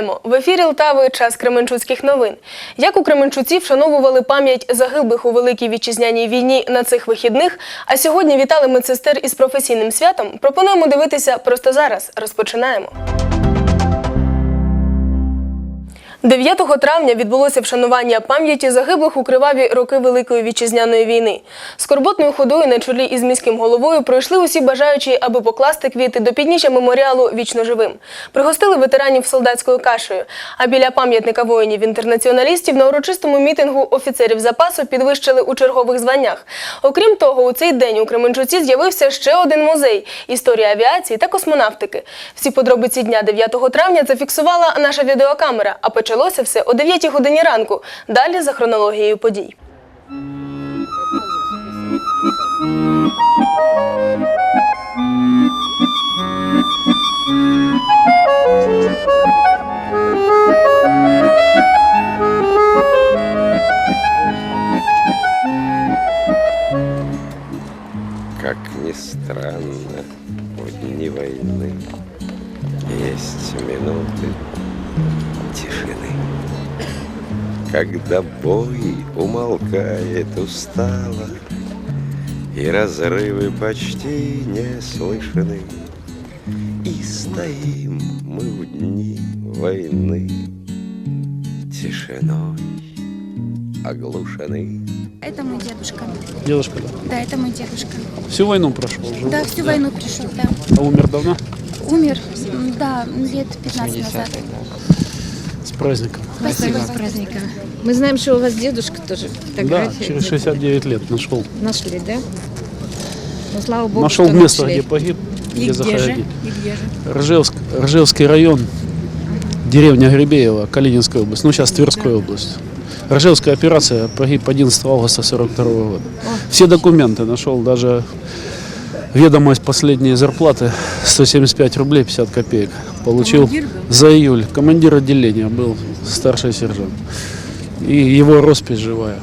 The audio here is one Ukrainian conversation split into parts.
Вітаємо в ефірі Лтави час Кременчуцьких новин. Як у Кременчуці вшановували пам'ять загиблих у великій вітчизняній війні на цих вихідних. А сьогодні вітали медсестер із професійним святом. Пропонуємо дивитися просто зараз. Розпочинаємо. 9 травня відбулося вшанування пам'яті загиблих у криваві роки Великої вітчизняної війни. Скорботною ходою на чолі із міським головою пройшли усі бажаючі, аби покласти квіти до підніжжя меморіалу вічно живим. Пригостили ветеранів солдатською кашею. А біля пам'ятника воїнів-інтернаціоналістів на урочистому мітингу офіцерів запасу підвищили у чергових званнях. Окрім того, у цей день у Кременчуці з'явився ще один музей історія авіації та космонавтики. Всі подробиці дня 9 травня зафіксувала наша відеокамера. А почалося все о 9 годині ранку. Далі за хронологією подій. Устало, И разрывы почти не слышны, И стоим мы в дни войны Тишиной оглушены. Это мой дедушка. Дедушка, да? Да, это мой дедушка. Всю войну прошел? жил? Да, всю войну пришел, да. А умер давно? Умер, да, лет 15 назад. С праздником. Спасибо. с праздником. Мы знаем, что у вас дедушка тоже Да, фотографии через 69 лет нашел. нашли, да? Ну, слава богу, Нашел что место, нашли. где погиб, И где где же? захоронили. И где же? Ржевск, Ржевский район, деревня Гребеево, Калининская область. Ну, сейчас Тверская область. Ржевская операция погиб 11 августа 42 года. Все документы нашел, даже ведомость последней зарплаты 175 рублей 50 копеек. Получил Командир был? за июль. Командир отделения был старший сержант. И его роспись живая.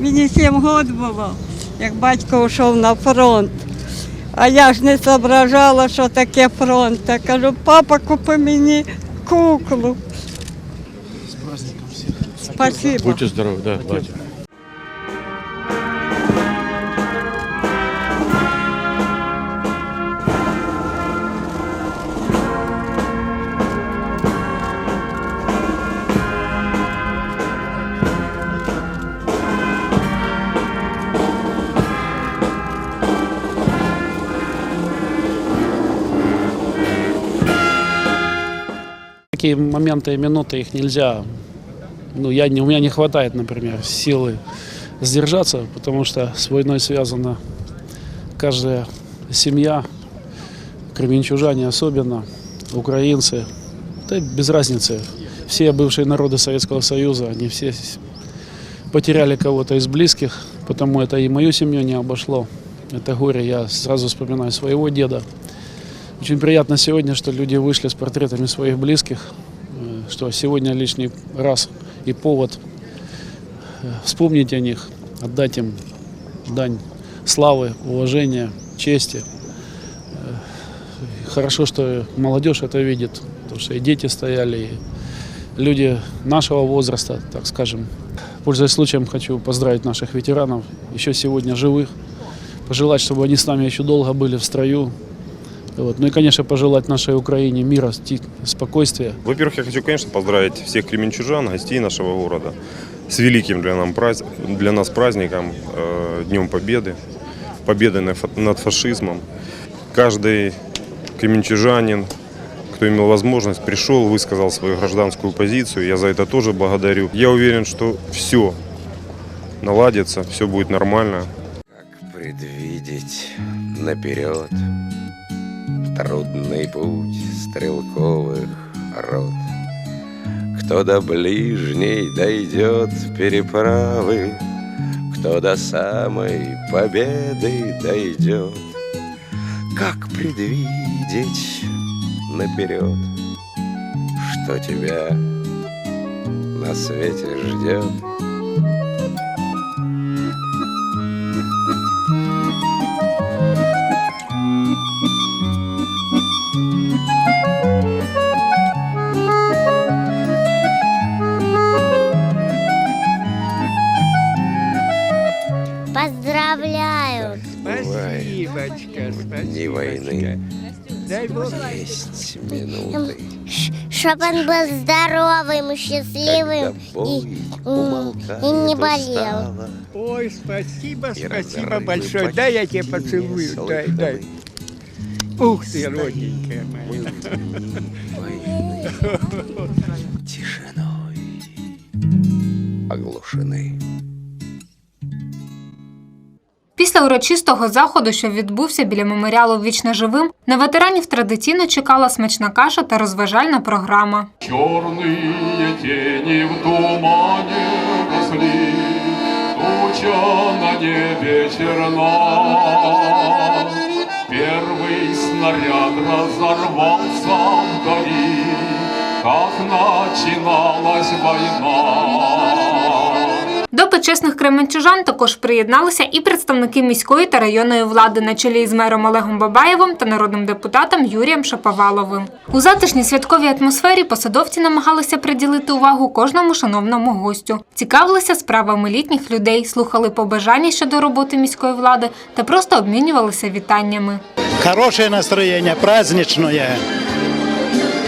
Мені сім років було, як батько йшов на фронт. А я ж не зображала, що таке фронт. Я кажу, папа, купи мені куклу. С праздником всех. Спасибо. Будьте здоровы, да, батя. Такие моменты и минуты их нельзя. Ну, я не, у меня не хватает, например, силы сдержаться, потому что с войной связана каждая семья, кременчужане особенно, украинцы, да без разницы. Все бывшие народы Советского Союза, они все потеряли кого-то из близких, потому это и мою семью не обошло. Это горе, я сразу вспоминаю своего деда. Очень приятно сегодня, что люди вышли с портретами своих близких, э, что сегодня лишний раз и повод э, вспомнить о них, отдать им дань славы, уважения, чести. Э, Хорошо, что молодежь это видит, потому что и дети стояли, и люди нашего возраста, так скажем. Пользуясь случаем, хочу поздравить наших ветеранов, еще сегодня живых, пожелать, чтобы они с нами еще долго были в строю, вот. Ну и, конечно, пожелать нашей Украине мира, спокойствия. Во-первых, я хочу, конечно, поздравить всех кременчужан, гостей нашего города с великим для, нам для нас праздником, э, Днем Победы, победы на фа- над фашизмом. Каждый кременчужанин, кто имел возможность, пришел, высказал свою гражданскую позицию. Я за это тоже благодарю. Я уверен, что все наладится, все будет нормально. Как предвидеть наперед Трудный путь стрелковых рот. Кто до ближней дойдет переправы Кто до самой победы дойдет. Как предвидеть наперед Что тебя на свете ждет дни войны есть минуты, Чтобы он был здоровым, счастливым и умолкает не болел. Ой, спасибо, и спасибо большое. Дай я почти поцелую. Дай, дай. Ух ты, родненькая моя. в дни войны тишиной оглушены. Після урочистого заходу, що відбувся біля меморіалу Вічно живим, на ветеранів традиційно чекала смачна каша та розважальна програма. Черные тени в тумане росли, Туча на небе черна. Первый снаряд разорвался вдали, Как начиналась война. До почесних кременчужан також приєдналися і представники міської та районної влади на чолі з мером Олегом Бабаєвим та народним депутатом Юрієм Шаповаловим. У затишній святковій атмосфері посадовці намагалися приділити увагу кожному шановному гостю, цікавилися справами літніх людей, слухали побажання щодо роботи міської влади та просто обмінювалися вітаннями. хорошее настроение, праздничное.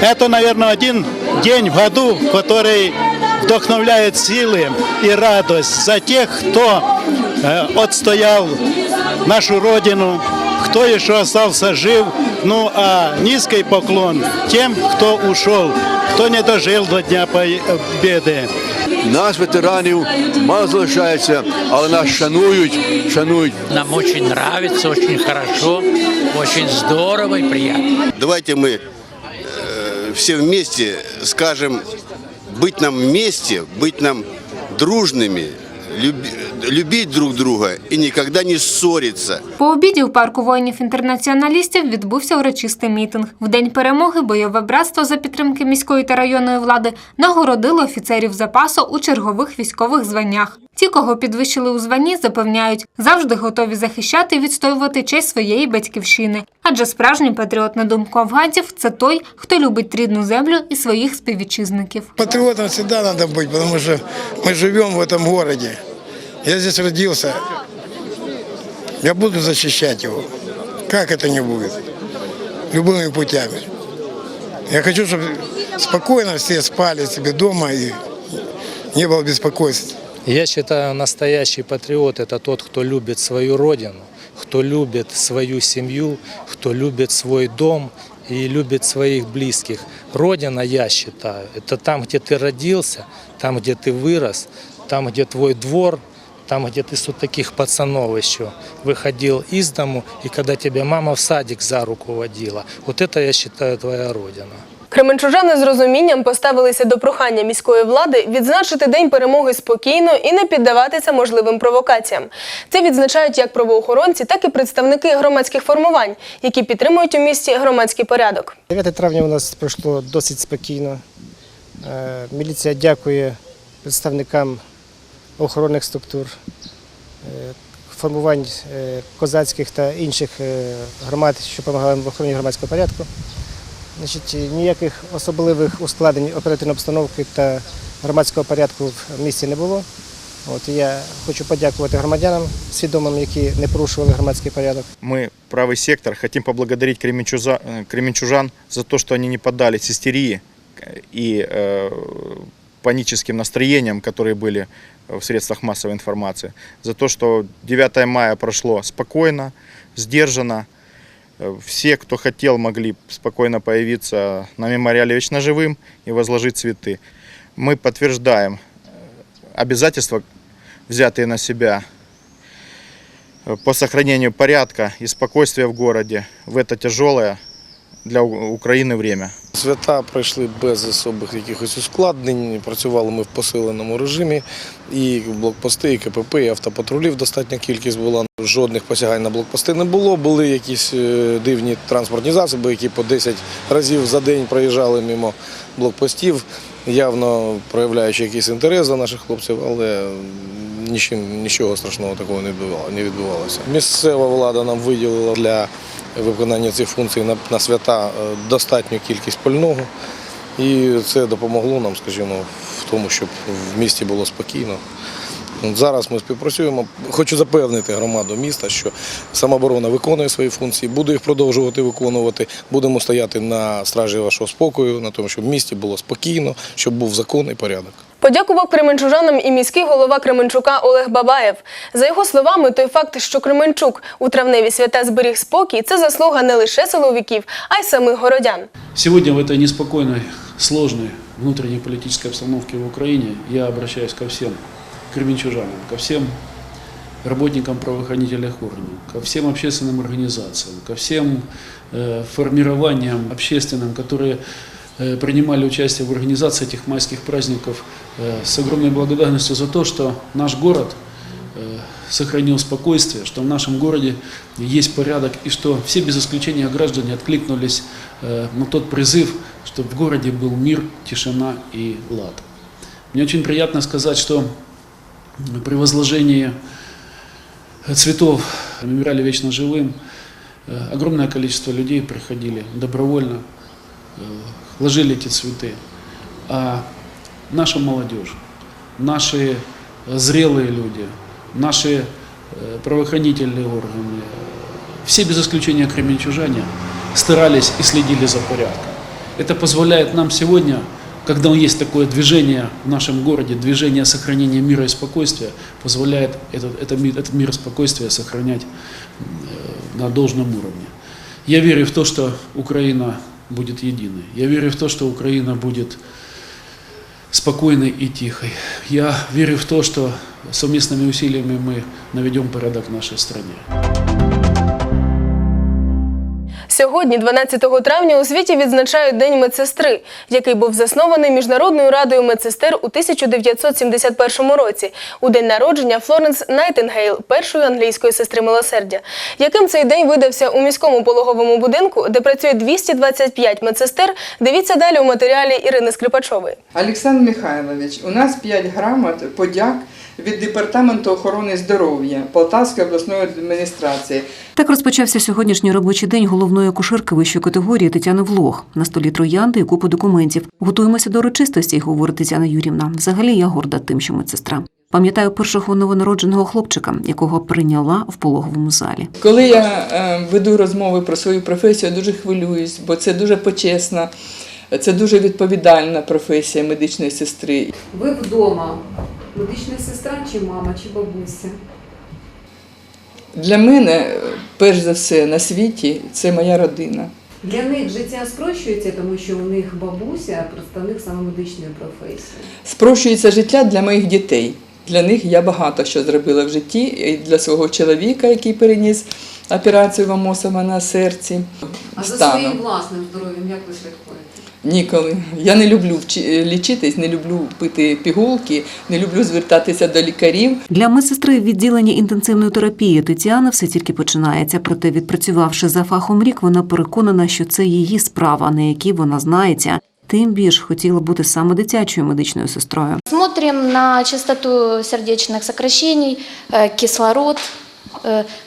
Это, наверное, один день в году, который вдохновляет силы и радость за тех, кто э, отстоял нашу Родину, кто еще остался жив. Ну а низкий поклон тем, кто ушел, кто не дожил до Дня Победы. Нас, ветеранів, мало залишається, але нас шанують, шанують. Нам очень нравится, очень хорошо, очень здорово и приятно. Давайте мы все вместе скажем, быть нам вместе, быть нам дружными, люби- любить друг друга и никогда не ссориться. По обіді у парку воїнів-інтернаціоналістів відбувся урочистий мітинг. В день перемоги бойове братство за підтримки міської та районної влади нагородило офіцерів запасу у чергових військових званнях. Ті, кого підвищили у званні, запевняють, завжди готові захищати і відстоювати честь своєї батьківщини. Адже справжній патріот, на думку афганців, це той, хто любить рідну землю і своїх співвітчизників. Патриотом всегда надо быть, потому что мы живем в этом городе. Я здесь родился. Я буду защищать его. Как это не будет? Любыми путями. Я хочу, чтобы спокойно все спали себе дома и не было беспокойства. Я считаю, настоящий патриот – это тот, кто любит свою родину, кто любит свою семью, кто любит свой дом и любит своих близких. Родина, я считаю, это там, где ты родился, там, где ты вырос, там, где твой двор, там, где ты с вот таких пацанов еще выходил из дому, и когда тебя мама в садик за руку водила. Вот это, я считаю, твоя родина. Кременчужани з розумінням поставилися до прохання міської влади відзначити день перемоги спокійно і не піддаватися можливим провокаціям. Це відзначають як правоохоронці, так і представники громадських формувань, які підтримують у місті громадський порядок. 9 травня у нас пройшло досить спокійно. Е, Міліція дякує представникам охоронних структур, е, формувань е, козацьких та інших е, громад, що допомагали в охороні громадського порядку. Значить, ніяких особливих ускладнень оперативної обстановки та громадського порядку в місті не було. От і я хочу подякувати громадянам свідомим, які не порушували громадський порядок. Мы, правый сектор, хотим поблагодарить кременчужа- э, кременчужан за то, что они не поддались истерии э, и э, паническим настроениям, которые были в средствах массовой информации. За то, что 9 мая прошло спокойно, сдержанно. Э, Все, кто хотел, могли спокойно появиться на мемориале «Вечно живым» и возложить цветы. Мы подтверждаем э, обязательства, взятые на себя э, по сохранению порядка и спокойствия в городе в это тяжелое для України время. Свята пройшли без особих якихось ускладнень. Працювали ми в посиленому режимі. І блокпости, і КПП, і автопатрулів достатня кількість була. Жодних посягань на блокпости не було. Були якісь е, дивні транспортні засоби, які по 10 разів за день проїжджали мимо блокпостів, явно проявляючи якийсь інтерес до наших хлопців, але нічим, нічого страшного такого не відбувало- не відбувалося. Місцева влада нам виділила для виконання цих функцій на, свята е, достатню кількість пального. І це допомогло нам, скажімо, в тому, щоб в місті було спокійно. Зараз ми співпрацюємо. Хочу запевнити громаду міста, що самооборона виконує свої функції, буде їх продовжувати виконувати. Будемо стояти на стражі вашого спокою, на тому, щоб в місті було спокійно, щоб був закон і порядок. Подякував кременчужанам і міський голова Кременчука Олег Бабаєв. За його словами, той факт, що Кременчук у травневі свята зберіг спокій, це заслуга не лише силовиків, а й самих городян. Сегодня в этой неспокойной, сложной внутренней политической обстановке в Украине я обращаюсь ко всем кременчужанам, ко всем работникам правоохранительных органов, ко всем общественным организациям, ко всем э, формированиям общественным, которые э, принимали участие в организации этих майских праздников, э, с огромной благодарностью за то, что наш город э, сохранил спокойствие, что в нашем городе есть порядок и что все без исключения граждане откликнулись э, на тот призыв, чтобы в городе был мир, тишина и лад. Мне очень приятно сказать, что при возложении цветов в мемориале «Вечно живым» э, огромное количество людей приходили добровольно, э, ложили эти цветы. А наша молодежь, наши э, зрелые люди, наши э, правоохранительные органы, все без исключения кременчужане старались и следили за порядком. Это позволяет нам сегодня, когда есть такое движение в нашем городе, движение сохранения мира и спокойствия, позволяет этот, это, ми- этот мир и спокойствие сохранять э, на должном уровне. Я верю в то, что Украина будет единой. Я верю в то, что Украина будет спокойной и тихой. Я верю в то, что совместными усилиями мы наведем порядок в нашей стране. Сьогодні, 12 травня, у світі відзначають День медсестри, який був заснований Міжнародною радою медсестер у 1971 році, у день народження Флоренс Найтингейл, першої англійської сестри милосердя. Яким цей день видався у міському пологовому будинку, де працює 225 медсестер, дивіться далі у матеріалі Ірини Скрипачової. Олександр Михайлович, у нас 5 грамот подяк від Департаменту охорони здоров'я Полтавської обласної адміністрації. Так розпочався сьогоднішній робочий день головної акушерки вищої категорії Тетяни Влог. На столі троянди і купу документів. Готуємося до урочистості, говорить Тетяна Юрівна. Взагалі я горда тим, що медсестра. Пам'ятаю першого новонародженого хлопчика, якого прийняла в пологовому залі. Коли я е, веду розмови про свою професію, я дуже хвилююсь, бо це дуже почесна, це дуже відповідальна професія медичної сестри. Ви вдома медична сестра чи мама, чи бабуся? Для мене, перш за все, на світі це моя родина. Для них життя спрощується, тому що у них бабуся представник саме медичної професії. Спрощується життя для моїх дітей. Для них я багато що зробила в житті, і для свого чоловіка, який переніс операцію Вамосова на серці. А за своїм власним здоров'ям як ви слідкуєте? Ніколи. Я не люблю вчи- лічитись, не люблю пити пігулки, не люблю звертатися до лікарів. Для медсестри в відділенні інтенсивної терапії Тетяна все тільки починається. Проте, відпрацювавши за фахом рік, вона переконана, що це її справа, на якій вона знається. Тим більш хотіла бути саме дитячою медичною сестрою. Смотрим на частоту сердечных сокращений, э, кислород, э,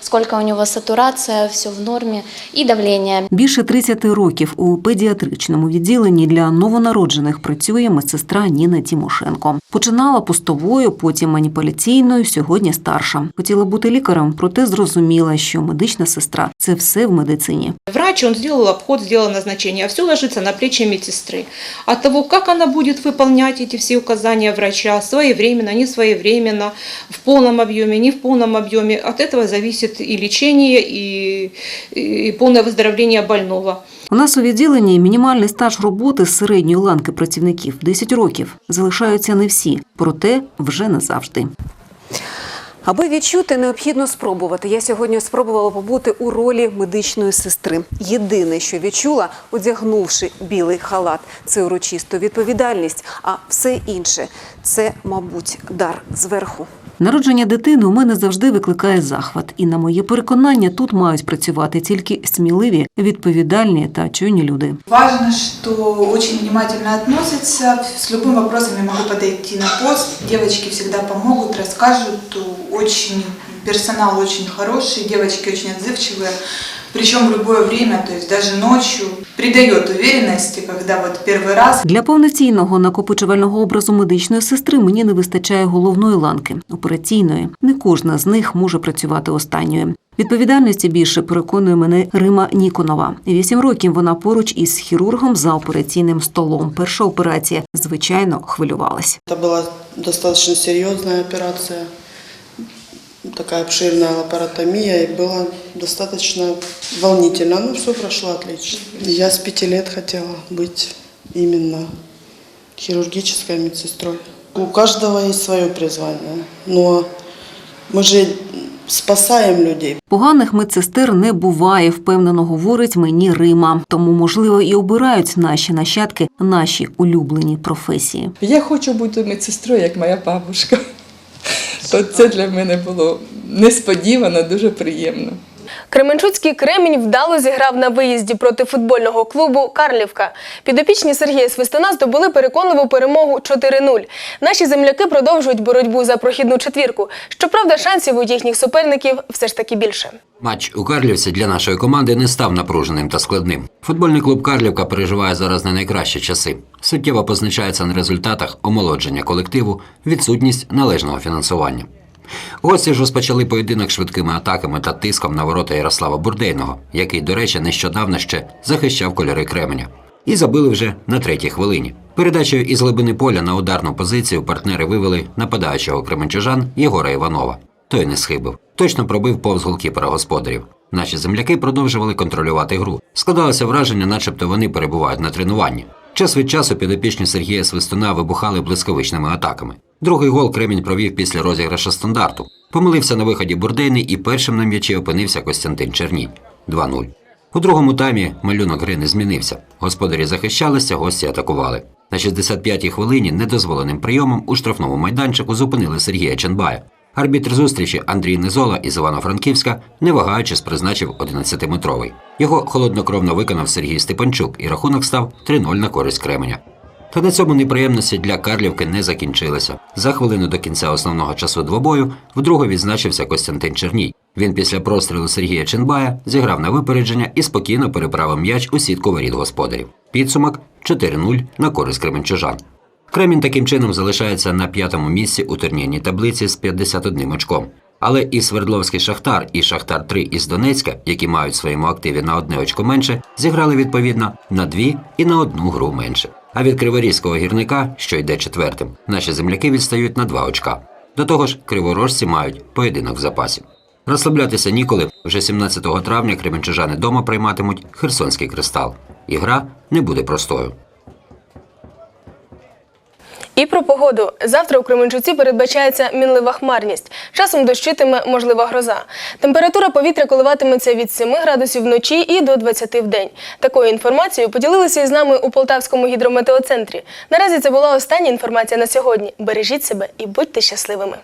сколько у него сатурация, все в норме, и давление. Більше 30 років у педіатричному відділенні для новонароджених працює медсестра Ніна Тімошенко. Починала постовою, потім маніпуляційною, сьогодні старша. Хотіла бути лікарем, проте зрозуміла, що медична сестра це все в медицині. Врач, он сделал обход, сделал назначение, а все ложится на плечи медсестры. От того, как она будет выполнять эти все указания врача, своевременно, не своевременно, в полном объеме, не в полном объеме, от этого зависит и лечение, и, и полное выздоровление больного. У нас у відділенні мінімальний стаж роботи з середньої ланки працівників 10 років. Залишаються не всі, проте вже не завжди. Аби відчути, необхідно спробувати. Я сьогодні спробувала побути у ролі медичної сестри. Єдине, що відчула, одягнувши білий халат, це урочисту відповідальність, а все інше це, мабуть, дар зверху. Народження дитини у мене завжди викликає захват, і на моє переконання тут мають працювати тільки сміливі, відповідальні та чуйні люди. Важно, що дуже внимательно относятся. з любым вопросом я можу підійти на пост. Дівчатки завжди допоможуть, розкажуть Очень персонал очень хороший, девочки очень отзывчивые. Причем в любое время, то есть даже ночью, придает уверенности, когда вот первый раз Для повноцінного накопичувального образу медичної сестри мені не вистачає головної ланки операційної. Не кожна з них може працювати останньою. Відповідальності більше переконує мене Рима Ніконова. Вісім років вона поруч із хірургом за операційним столом. Перша операція, звичайно, хвилювалась. Это была достаточно серьезная операция, такая обширная лапаротомия, и было достаточно волнительно, но все прошло отлично. Я с пяти лет хотела быть именно хирургической медсестрой. У каждого есть свое призвание, но мы же спасаем людей. Поганих медсестер не буває, впевнено говорить мені Рима. Тому, можливо, і обирають наші нащадки наші улюблені професії. Я хочу бути медсестрою, як моя бабушка. От це для мене було несподівано, дуже приємно. Кременчуцький Кремінь вдало зіграв на виїзді проти футбольного клубу Карлівка. Підопічні Сергія Свистуна здобули переконливу перемогу 4-0. Наші земляки продовжують боротьбу за прохідну четвірку. Щоправда, шансів у їхніх суперників все ж таки більше. Матч у Карлівці для нашої команди не став напруженим та складним. Футбольний клуб Карлівка переживає зараз не найкращі часи. Суттєво позначається на результатах омолодження колективу, відсутність належного фінансування. Гості ж розпочали поєдинок швидкими атаками та тиском на ворота Ярослава Бурдейного, який, до речі, нещодавно ще захищав кольори Кременя. І забили вже на третій хвилині. Передачею із глибини поля на ударну позицію партнери вивели нападаючого кременчужан Єгора Іванова. Той не схибив. Точно пробив повз голкіпера господарів. Наші земляки продовжували контролювати гру. Складалося враження, начебто вони перебувають на тренуванні. Час від часу підопічні Сергія Свистуна вибухали блискавичними атаками. Другий гол Кремінь провів після розіграшу стандарту. Помилився на виході Бурдейний і першим на м'ячі опинився Костянтин Черній 2-0. У другому таймі малюнок гри не змінився. Господарі захищалися, гості атакували. На 65-й хвилині недозволеним прийомом у штрафному майданчику зупинили Сергія Чанбая. Арбітр зустрічі Андрій Низола із Івано-Франківська, не вагаючись, призначив 11-метровий. Його холоднокровно виконав Сергій Степанчук, і рахунок став 3-0 на користь Кременя. Та на цьому неприємності для Карлівки не закінчилися. За хвилину до кінця основного часу двобою вдруге відзначився Костянтин Черній. Він після прострілу Сергія Ченбая зіграв на випередження і спокійно переправив м'яч у сітку воріт господарів. Підсумок 4-0 на користь кременчужан. Кремінь таким чином залишається на п'ятому місці у турнірній таблиці з 51 очком. Але і Свердловський Шахтар, і Шахтар 3 із Донецька, які мають в своєму активі на одне очко менше, зіграли відповідно на дві і на одну гру менше. А від Криворізького гірника, що йде четвертим, наші земляки відстають на два очка. До того ж, криворожці мають поєдинок в запасі. Розслаблятися ніколи. Вже 17 травня кременчужани дома прийматимуть Херсонський кристал. І гра не буде простою. І про погоду. Завтра у Кременчуці передбачається мінлива хмарність. Часом дощитиме можлива гроза. Температура повітря коливатиметься від 7 градусів вночі і до 20 в день. Такою інформацією поділилися із нами у Полтавському гідрометеоцентрі. Наразі це була остання інформація на сьогодні. Бережіть себе і будьте щасливими.